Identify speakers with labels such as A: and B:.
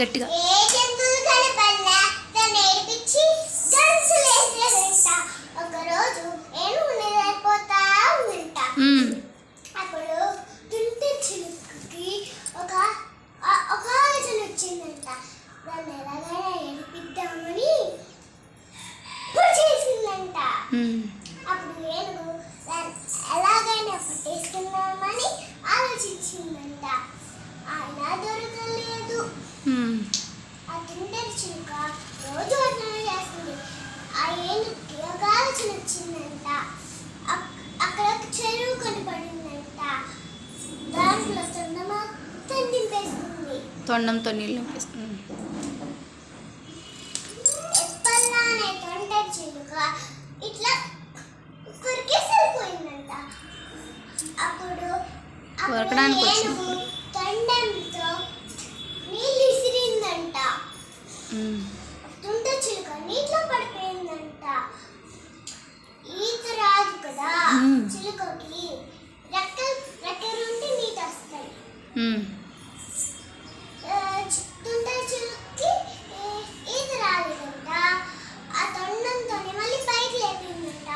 A: గట్టిగా.
B: ఒకరోజు దొరకలేదు. ఆ చిలుక రోజు చేస్తుంది. ఆ వచ్చిందంట అక్- అక్కడ ఒక చెరువు కనపడిందంట. దాంట్లో తొండ మొత్తం దింపేస్తుంది
A: తొండంతో నీళ్ళు నింపేస్తుంది.
B: చిలుక ఇట్లా కొరికేసి వెళ్ళిపోయిందంట అప్పుడు గండంతో నీళ్ళు విసిరిందంట తుంట చిలుక నీటిలో పడిపోయిందంట. ఈత రాదు కదా చిలుకకి రెక్కలు రెక్కలుంటే నీటి వస్తాయి తుంట చిలుకకి ఈత ఆ తొండంతో మళ్ళీ పైకి లేపిందంట.